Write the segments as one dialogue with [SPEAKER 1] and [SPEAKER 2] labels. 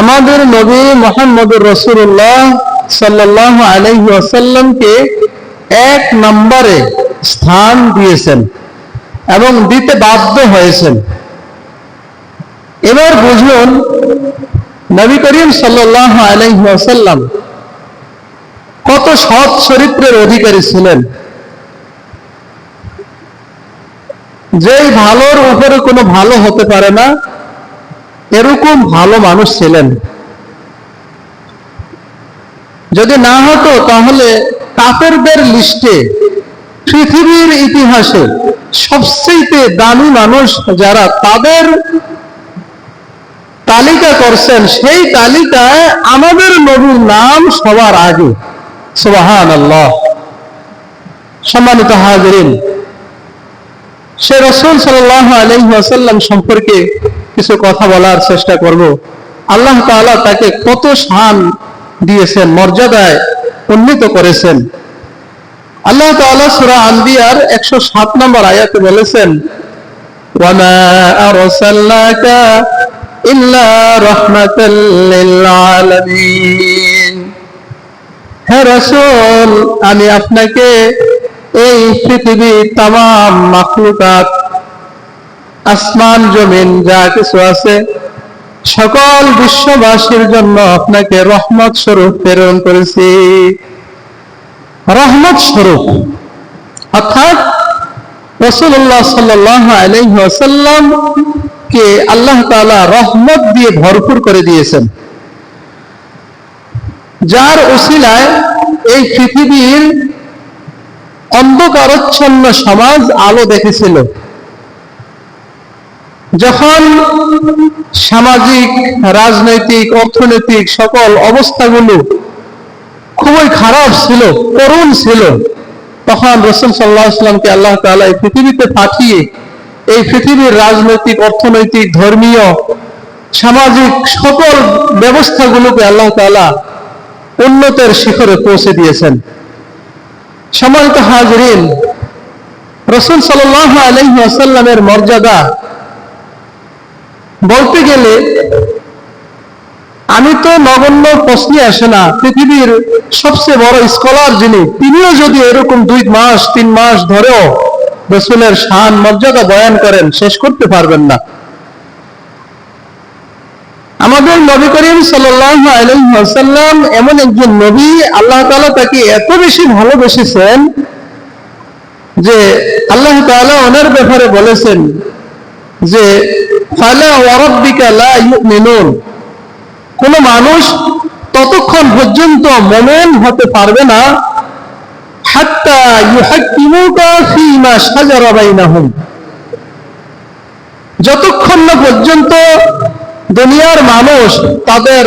[SPEAKER 1] আমাদের নবী মোহাম্মদুর রসুল্লাহ সাল্লাহ আলহি আসাল্লামকে এক নম্বরে স্থান দিয়েছেন এবং দিতে বাধ্য হয়েছেন। এবার বুঝুন, নবী করিম সাল্লাহ আলহি আসাল্লাম কত সৎ চরিত্রের অধিকারী ছিলেন। যেই ভালোর উপরে কোনো ভালো হতে পারে না এরকম ভালো মানুষ ছিলেন। যদি না হতো তাহলে কাফেরদের লিস্টে পৃথিবীর ইতিহাসে সবচেয়ে দামি মানুষ যারা তাদের তালিকা করছেন, সেই তালিকায় আমাদের নবীর নাম সবার আগে। সুবাহান আল্লাহ সম্মানিত হাজরিন, সে রসুল সাল্লাহ আলহিহাসাল্লাম সম্পর্কে কিছু কথা বলার চেষ্টা করব। আল্লাহ তাআলা তাকে কত শান দিয়েছেন, মর্যাদায় উন্নীত করেছেন। আল্লাহ তাআলা সূরা আনবিয়ার 107 নম্বর আয়াতে বলেছেন আমি আপনাকে এই পৃথিবীর তাম মাখলুকাত আসমান, জমিন, যা কিছু আছে, সকল বিশ্ববাসীর জন্য আপনাকে রহমত স্বরূপ প্রেরণ করেছি। রহমত স্বরূপ। অর্থাৎ রসুল্লাহ সাল্লাহ কে আল্লাহ তাআলা রহমত দিয়ে ভরপুর করে দিয়েছেন। যার ওসিলায় এই পৃথিবীর অন্ধকারচ্ছন্ন সমাজ আলো দেখেছিল। যখন সামাজিক, রাজনৈতিক, অর্থনৈতিক সকল অবস্থাগুলো খুবই খারাপ ছিল, করুণ ছিল, তখন রসুল সাল্লাহ আসলামকে আল্লাহ তালা এই পৃথিবীতে পাঠিয়ে এই পৃথিবীর রাজনৈতিক, অর্থনৈতিক, ধর্মীয়, সামাজিক সকল ব্যবস্থাগুলোকে আল্লাহ তালা উন্নতের শিখরে পৌঁছে দিয়েছেন। সম্মানিত হাজরিন, রসুল সাল্লাহ আলহি আসাল্লামের মর্যাদা বলতে গেলে, আমি তো নগণ্য প্রশ্নে আসে না, পৃথিবীর সবচেয়ে বড় স্কলার যিনি, তিনিও যদি এরকম দুই মাস, তিন মাস ধরেও রসুলের শান, মর্যাদা বয়ান করেন, শেষ করতে পারবেন না। আমাদের নবী করিম সাল্লাম এমন একজন নবী, আল্লাহ তালা তাকে এত বেশি ভালোবেসেছেন যে আল্লাহ তাআলা ওনার ব্যাপারে বলেছেন যে কোন মানুষ ততক্ষণ পর্যন্ত মোমেন হতে পারবে না যতক্ষণ না পর্যন্ত দুনিয়ার মানুষ তাদের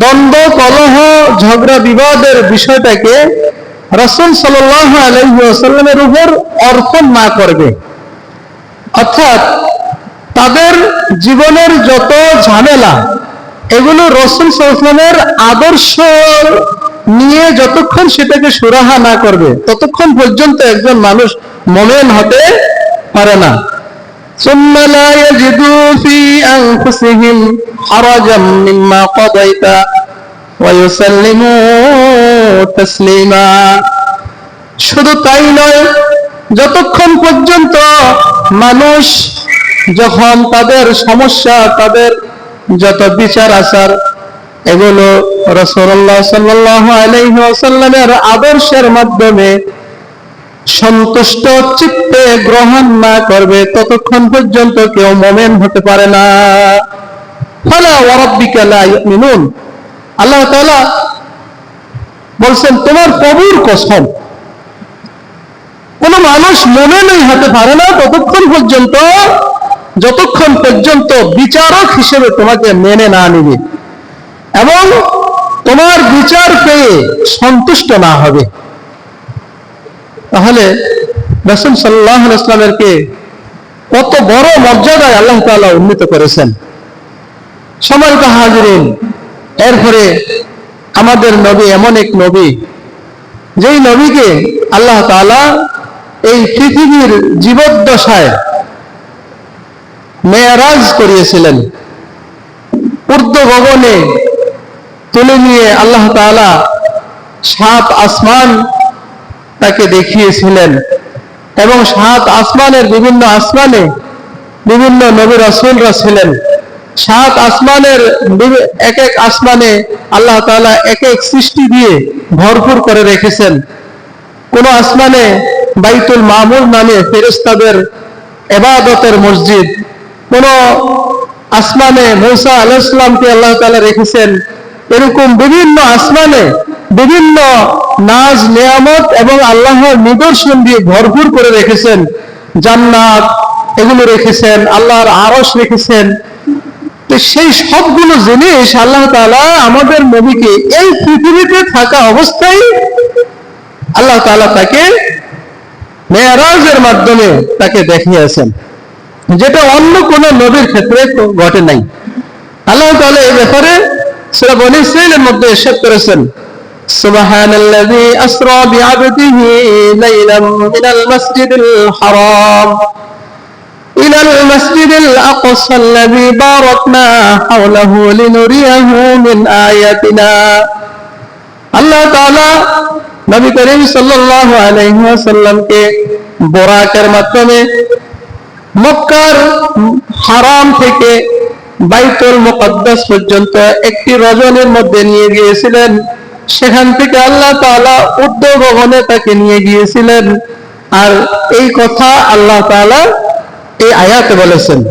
[SPEAKER 1] দ্বন্দ্ব, কলহ, ঝগড়া, বিবাদের বিষয়টাকে রসুল সাল্লাহ আলহিমের উপর অর্পণ না করবে। অর্থাৎ তাদের জীবনের যত ঝামেলা এগুলো রসুল সাল্লামের আদর্শ নিয়ে যতক্ষণ সেটাকে সুরাহা না করবে ততক্ষণ পর্যন্ত একজন মানুষ মোমেন হতে পারে না ثم لا يجدوا في أنفسهم حرجا مما قضيت ويسلموا تسليما শুধু তাই নয় যতক্ষণ পর্যন্ত মানুষ যখন তাদের সমস্যা, তাদের যত বিচার আচার, এগুলো রসল্লাহ সাল্লাহ আলাইসাল্লামের আদর্শের মাধ্যমে সন্তুষ্ট চিত্তে গ্রহণ না করবে, ততক্ষণ পর্যন্ত কেউ মোমেন হতে পারে না। ফলা ইউমিনুন। আল্লাহ তাআলা বলছেন, তোমার প্রভুর কসম। কোন মানুষ মোমেনই হতে পারে না ততক্ষণ পর্যন্ত যতক্ষণ পর্যন্ত বিচারক হিসেবে তোমাকে মেনে না নিবে এবং তোমার বিচার পেয়ে সন্তুষ্ট না হবে, তাহলে রসুল সাল্লাহ ইসলামেরকে কত বড় মর্যাদায় আল্লাহ তাআলা উন্নীত করেছেন। সম্মানিত হাজরিন, এরপরে আমাদের নবী এমন এক নবী, যেই নবীকে আল্লাহ তাআলা এই পৃথিবীর জীবদ্দশায় মেয়ারাজ করিয়েছিলেন। ঊর্ধ্ব ভবনে তুলে নিয়ে আল্লাহ তাআলা সাত আসমান তাকে দেখিয়েছিলেন এবং সাত আসমানের বিভিন্ন আসমানে বিভিন্ন নবী রাসূলরা ছিলেন। সাত আসমানের এক এক আসমানে আল্লাহ তাআলা এক এক সৃষ্টি দিয়ে ভরপুর করে রেখেছেন। কোন আসমানে বাইতুল মামুর নামে ফেরেশতাদের এবাদতের মসজিদ কোন আসমানে মৌসা আলাইসালামকে আল্লাহ তাআলা রেখেছেন এরকম বিভিন্ন আসমানে বিভিন্ন নাজ, নিয়ামত এবং আল্লাহর নিদর্শন দিয়ে ভরপুর করে রেখেছেন। জান্নাত এগুলো রেখেছেন, আল্লাহর আরস রেখেছেন। তো সেই সবগুলো জিনিস আল্লাহ তাআলা আমাদের নবীকে এই পৃথিবীতে থাকা অবস্থায় আল্লাহ তাআলা তাকে মেয়ারাজের মাধ্যমে তাকে দেখিয়েছেন। যেটা অন্য কোন নবীর ক্ষেত্রে তো ঘটে নাই আল্লাহ তাআলা এই ব্যাপারে সূরা বনী ইসরাঈলের মধ্যে ইরশাদ করেছেন سبحان الذي أسرى بعبده ليلا من المسجد الحرام إلى المسجد الأقصى الذي باركنا حوله لنريه من آياتنا আল্লাহ তাআলা নবী করিম সাল্লাল্লাহু আলাইহি ওয়াসাল্লামকে বোরাকের মাধ্যমে মক্কার হারাম থেকে বাইতুল মুকদ্দাস পর্যন্ত একটি রজনীর মধ্যে নিয়ে গিয়েছিলেন। সেখান থেকে আল্লাহ তাআলা উদ্দ ভবনে তাকে নিয়ে গিয়েছিলেন। আর এই কথা আল্লাহ তাআলা এই আয়াতে বলেছেন।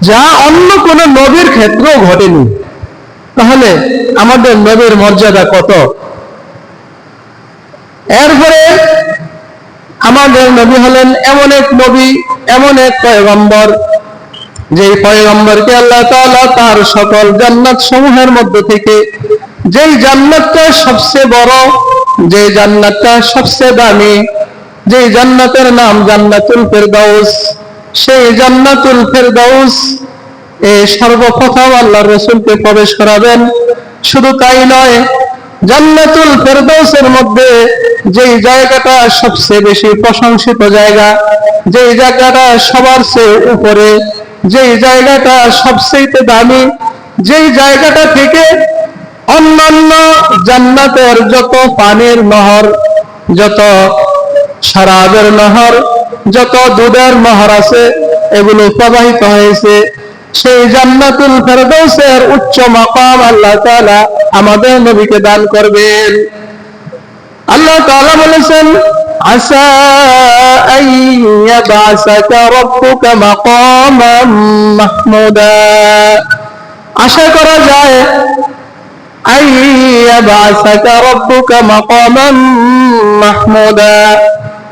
[SPEAKER 1] যা অন্য কোন নবীর ক্ষেত্রেও ঘটেনি। তাহলে আমাদের নবীর মর্যাদা কত? এরপরে আমাদের নবী হলেন এমন এক নবী, এমন এক পয়গম্বর। যে পয়গম্বরকে আল্লাহ তাআলা তার সকল জান্নাত সমূহের মধ্যে থেকে, যেই জান্নাতটা সবচেয়ে বড় যে জান্নাতটা সবচেয়ে দামি, যেই জান্নাতের নাম জান্নাতুল ফেরদাউস, সেই জান্নাতুল ফেরদাউস এ সর্বপ্রথম আল্লাহ রসুলকে প্রবেশ করাবেন। শুধু তাই নয়, জান্নাতুল ফেরদৌসের মধ্যে যেই জায়গাটা সবচেয়ে বেশি প্রশংসিত জায়গা, যেই জায়গাটা সবার চেয়ে উপরে, যেই জায়গাটা সবচেয়ে দামি, যেই জায়গাটা থেকে অন্যান্য জান্নাতের যত পানির নহর, যত শরাবের নহর, যত দুধের নহর আছে, এগুলো প্রবাহিত হয়েছে। সেই জান্নাতুল ফেরদৌসের উচ্চ মাকাম আল্লাহ তাআলা আমাদের নবীকে দান করবেন। বলেছেন মাহমুদা। আশা করা যায়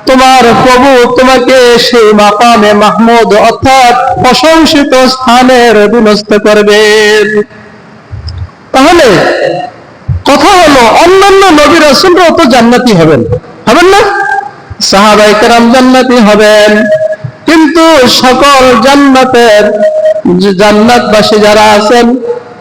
[SPEAKER 1] তোমার প্রভু তোমাকে সেই মাকামে মাহমুদ অর্থাৎ প্রশংসিত স্থানের অধীনস্থ করবেন। তাহলে কথা হলো, অন্যান্য নবী রাসূলরাও তো জান্নাতি হবেন। হবেন না? সাহাবায়ে কেরাম জান্নাতি হবেন। কিন্তু সকল জান্নাতের জান্নাতবাসী যারা আছেন,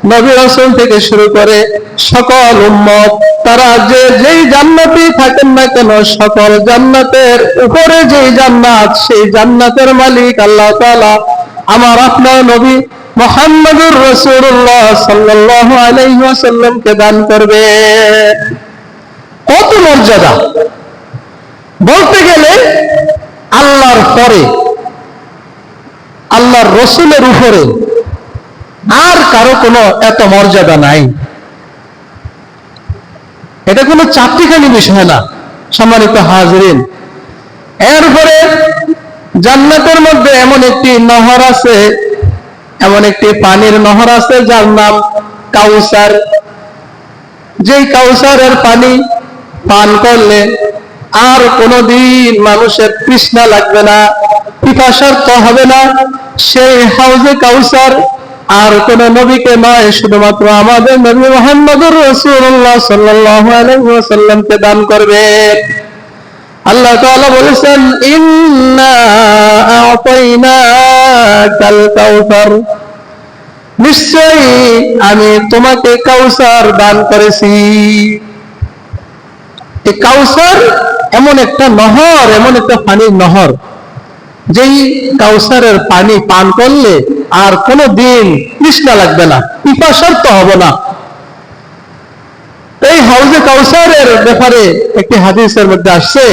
[SPEAKER 1] নবী রাসূল থেকে শুরু করে সকল উম্মত, তারা যে যেই জান্নাতি থাকেন না কেন, সকল জান্নাতের উপরে যেই জান্নাত, সেই জান্নাতের মালিক আল্লাহ তাআলা। আমার আপনার নবী মোহাম্মদুর রাসূলুল্লাহ সাল্লাল্লাহু আলাইহি ওয়াসাল্লামকে দান করবে। কত মর্যাদা। বলতে গেলে আল্লাহর পরে, আল্লাহর রসুলের উপরে আর কারও কোনো এত মর্যাদা নাই। এটা কোনো চাকরিখানি বিষয় না, সম্মানিত হাজরিন। এরপরে জান্নাতের মধ্যে এমন একটি নহর আছে এমন একটি পানির নহর আছে যার নাম কাউসার। যেই কাউসারের পানি পান করলে আর কোনোদিন মানুষের তৃষ্ণা লাগবে না পিপাসার্থ হবে না। সেই হাউজে কাউসার আর কোন নবীকে নয়, শুধুমাত্র আমাদের নবী মোহাম্মদুর রাসূলুল্লাহ সাল্লাল্লাহু আলাইহি ওয়াসাল্লামকে দান করবে। আল্লাহ তাআলা বলেছেন, ইন্না নিশ্চয়ই আমি তোমাকে কাউসার দান করেছি। কাউসার এমন একটা নহর, এমন একটা পানির নহর, যেই কাউসারের পানি পান করলে আর কোনো দিন তৃষ্ণা লাগবে না পিপাসার্থ হব না। এই হাউজে কাউসারের ব্যাপারে একটি হাদিসের মধ্যে আসছে,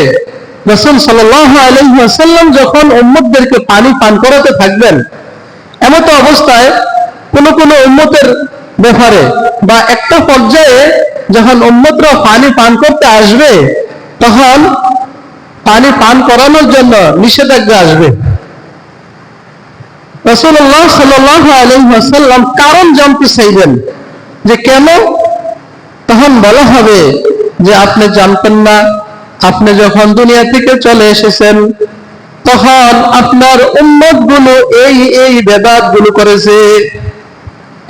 [SPEAKER 1] রসুল সাল্লাম যখন উম্মতদেরকে পানি পান করাতে থাকবেন, এমতো অবস্থায় কোন কোন উম্মতের ব্যাপারে বা একটা পর্যায়ে যখন উম্মতরা পানি পান করতে আসবে, তখন পানি পান করানোর জন্য নিষেধাজ্ঞা আসবে। রসুল্লাহ সাল্লাহ আলহাসাল্লাম কারণ জানতে চাইবেন যে কেন তখন বলা হবে যে আপনি জানতেন না। আপনি যখন দুনিয়া থেকে চলে এসেছেন, তখন আপনার উন্মতগুলো এই এই বেদাতগুলো করেছে।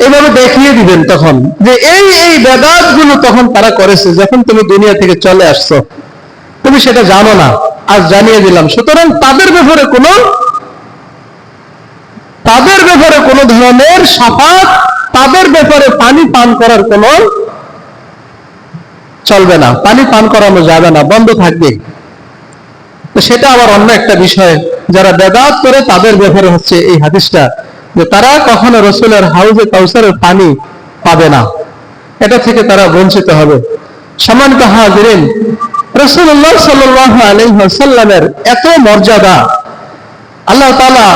[SPEAKER 1] এভাবে দেখিয়ে দিবেন তখন যে এই এই বেদাতগুলো তখন তারা করেছে যখন তুমি দুনিয়া থেকে চলে আসছো। তুমি সেটা জানো না, আজ জানিয়ে দিলাম। সুতরাং তাদের ব্যাপারে কোনো, তাদের ব্যাপারে কোনো ধরনের সাফাত, তাদের ব্যাপারে পানি পান করার কোনো চলবে না পানি পান করানো যাবে না বন্ধ থাকবে তো সেটা আবার অন্য একটা বিষয় যারা বেদাত করে তাদের ব্যাপারে হচ্ছে এই হাদিসটা যে তারা কখনো রসুলের হাউজে কাউসারের পানি পাবে না এটা থেকে তারা বঞ্চিত হবে সম্মানিত হাজিরিন রসুল্লাহ সাল্লাহ আলহামের এত মর্যাদা আল্লাহ তালা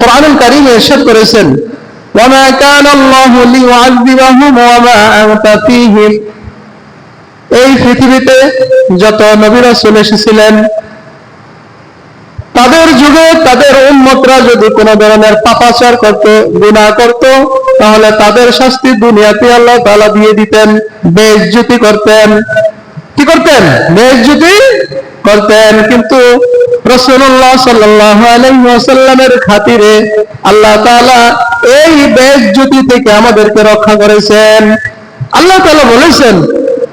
[SPEAKER 1] কোরআনুল কারিমে এরশাদ করেছেন وما كان الله ليعذبهم وما أنت فيهم এই পৃথিবীতে যত নবীরা চলে এসেছিলেন, তাদের যুগে তাদের উন্মতরা যদি কোন ধরনের পাপাচার করত গুণা করত, তাহলে তাদের শাস্তি দুনিয়াতে আল্লাহ তালা দিয়ে দিতেন বেজ্জুতি করতেন। কি করতেন? বেজ্জুতি করতেন। কিন্তু রসুল্লাহ সাল্লামের খাতিরে আল্লাহ তালা এই বেজ্জুতি থেকে আমাদেরকে রক্ষা করেছেন। আল্লাহ তালা বলেছেন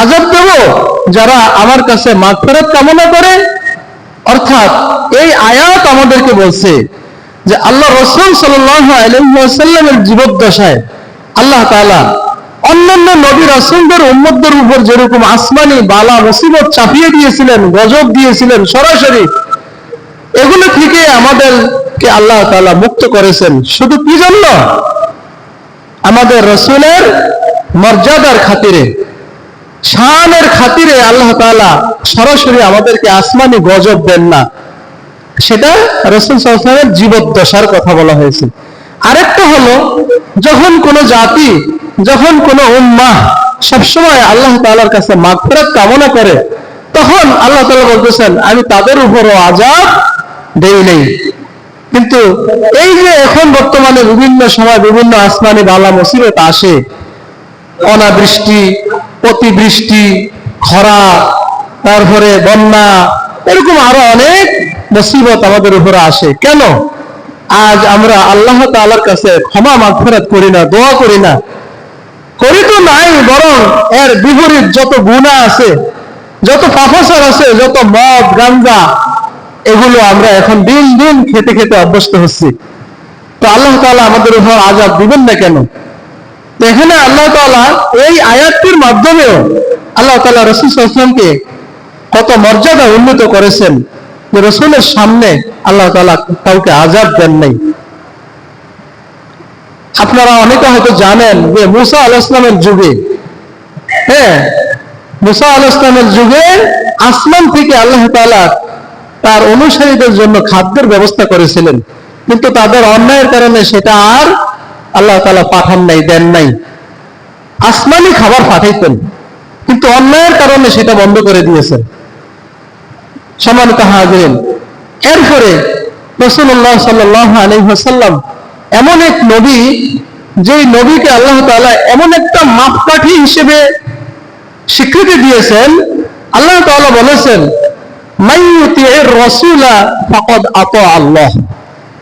[SPEAKER 1] আজাব দেব যারা আমার কাছে মাগফিরাত কামনা করে। অর্থাৎ এই আয়াত আমাদেরকে বলছে যে আল্লাহ রসুল সাল্লামের জীবদ্দশায় আল্লাহ তাআলা অন্যান্য নবী রাসুলদের উম্মতদের উপর যেরকম আসমানি বালা মুসিবত চাপিয়ে দিয়েছিলেন, গজব দিয়েছিলেন সরাসরি, এগুলো থেকে আমাদেরকে আল্লাহ তাআলা মুক্ত করেছেন। শুধু কি জন্য? আমাদের রসুলের মর্যাদার খাতিরে। শানের খাতিরে আল্লাহ তাআলা সরাসরি আমাদেরকে আসমানি গজব দেন না। সেটা রসুল সাল্লামের জীবদ্দশার কথা বলা হয়েছে। আরেকটা হলো, যখন কোন জাতি, যখন কোন উম্মাহ সবসময় আল্লাহ তাআলার কাছে মাগফিরাত কামনা করে, তখন আল্লাহ তালা বলতেছেন, আমি তাদের উপরও আজাব দেই নেই। কিন্তু এই যে এখন বর্তমানে বিভিন্ন সময় বিভিন্ন আসমানি বালা মুসিবত আসে অনাবৃষ্টি, অতিবৃষ্টি, খরা, তারপরে বন্যা, এরকম আরও অনেক মুসিবত আমাদের উপরে আসে। কেন? আজ আমরা আল্লাহ তালার কাছে ক্ষমা মাগফেরাত করি না, দোয়া করি না। করি তো নাই, বরং এর বিপরীত যত গুণা আছে, যত পাফাসার আছে, যত মদ গাঞ্জা এগুলো আমরা এখন দিন দিন খেতে খেতে অভ্যস্ত হচ্ছি। তো আল্লাহ তালা আমাদের উপর আজাদ দিবেন না কেন? এখানে আল্লাহ তালা এই আয়াতটির মাধ্যমেও আল্লাহ তালা রসুল আসলামকে কত মর্যাদা উন্নত করেছেন যে রসুলের সামনে আল্লাহ তালা কাউকে আজাদ দেন নাই। আপনারা অনেকে হয়তো জানেন যে মুসা আল ইসলামের যুগে হ্যাঁ মুসা আল ইসলামের যুগে আসমান থেকে আল্লাহ তালা তার অনুসারীদের জন্য খাদ্যের ব্যবস্থা করেছিলেন। কিন্তু তাদের অন্যায়ের কারণে সেটা আর আল্লাহ তালা পাঠান নাই, দেন নাই। আসমানি খাবার পাঠাইতেন, কিন্তু অন্যায়ের কারণে সেটা বন্ধ করে দিয়েছেন। সম্মানিত হাজরেন, এরপরে রসুল্লাহ সাল্লাহ আলহাসাল্লাম এমন এক নবী যে নবীকে আল্লাহ তালা এমন একটা মাপকাঠি হিসেবে স্বীকৃতি দিয়েছেন, আল্লাহ তাআলা বলেছেন মাইয়ুতি রসুলা ফকদ আত আল্লাহ।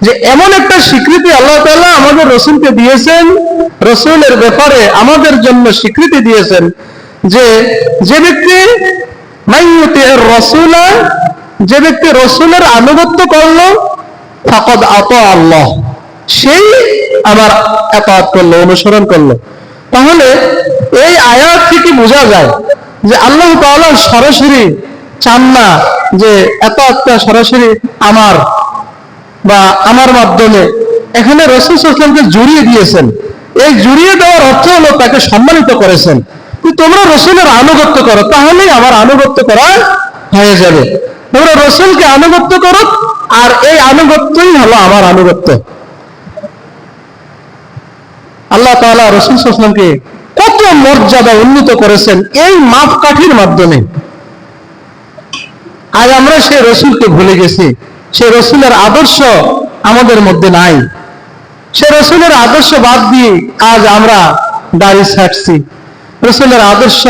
[SPEAKER 1] যে এমন একটা স্বীকৃতি আল্লাহ তাআলা আমাদের রসুলকে দিয়েছেন, রসুলের ব্যাপারে আমাদের জন্য স্বীকৃতি দিয়েছেন যে যে ব্যক্তি রসুলা যে ব্যক্তি রসুলের আনুগত্য করল, ফাকদ আত আল্লাহ, সেই আমার এতাত করল অনুসরণ করল। তাহলে এই আয়াত থেকে বোঝা যায় যে আল্লাহ তাআলা সরাসরি চান না যে এতাতটা সরাসরি আমার বা আমার মাধ্যমে, এখানে রসুল সাল্লামকে জড়িয়ে দিয়েছেন। এই জড়িয়ে দেওয়ার অর্থ হলো তাকে সম্মানিত করেছেন। তোমরা রসুলের আনুগত্য করো, তাহলেই আমার আনুগত্য করা হয়ে যাবে। তোমরা রসুলকে আনুগত্য করো, আর এই আনুগত্যই হলো আমার আনুগত্য। আল্লাহ তাআলা রসুল সাল্লামকে কত মর্যাদা উন্নীত করেছেন এই মাপকাঠির মাধ্যমে। আজ আমরা সেই রসুলকে ভুলে গেছি। সেই রসুলের আদর্শ আমাদের মধ্যে নাই। সে রসুলের আদর্শ বাদ দিয়ে আজ আমরা দাড়ি ছাড়ছি রসুলের আদর্শ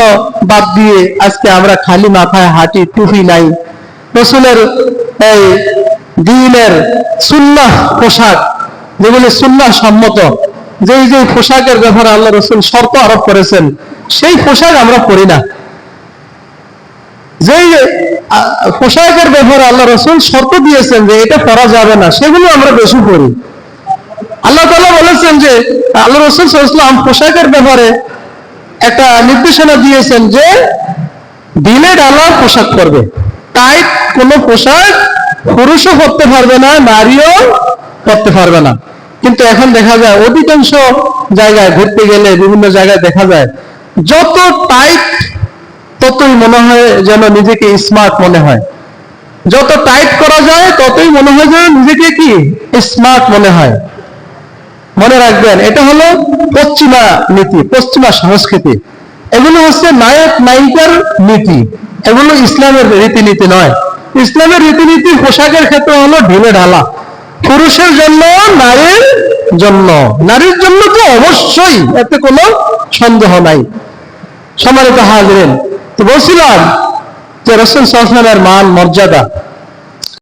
[SPEAKER 1] বাদ দিয়ে আজকে আমরা খালি মাথায় হাঁটি টুপি নাই। রসুলের এই দিনের সুন্নাহ পোশাক, যেগুলি সুন্নাহ সম্মত, যেই যে পোশাকের ব্যাপারে আল্লাহ রসুল শর্ত আরোপ করেছেন, সেই পোশাক আমরা পরি না। যেই পোশাকের ব্যাপারে আল্লাহ রসুল শর্ত দিয়েছেন যে এটা পরা যাবে না, সেগুলো আমরা বেশি করি আল্লাহ তাআলা বলেছেন যে, আল্লাহ রসুল ইসলাম পোশাকের ব্যাপারে একটা নির্দেশনা দিয়েছেন যে দিনে ডালা পোশাক পরবে। টাইট কোনো পোশাক পুরুষও করতে পারবে না, নারীও পরতে পারবে না। কিন্তু এখন দেখা যায় অধিকাংশ জায়গায় ঘুরতে গেলে বিভিন্ন জায়গায় দেখা যায়, যত টাইট ততই মনে হয় যেন নিজেকে স্মার্ট মনে হয়। যত টাইট করা যায়, ততই মনে হয় যেন নিজেকে কি? স্মার্ট মনে হয়। মনে রাখবেন, এটা হলো পশ্চিমা নীতি, পশ্চিমা সংস্কৃতি। এগুলো হচ্ছে নায়ক নায়িকার নীতি। এগুলো ইসলামের রীতিনীতি নয়। ইসলামের রীতিনীতি পোশাকের ক্ষেত্রে হলো ঢিলে ঢালা। পুরুষের জন্য নারীর জন্য। নারীর জন্য তো অবশ্যই, এতে কোনো সন্দেহ নাই। সম্মানিত হাজরেন তো বলছিলাম যে রসুল সাল্লামের মান মর্যাদা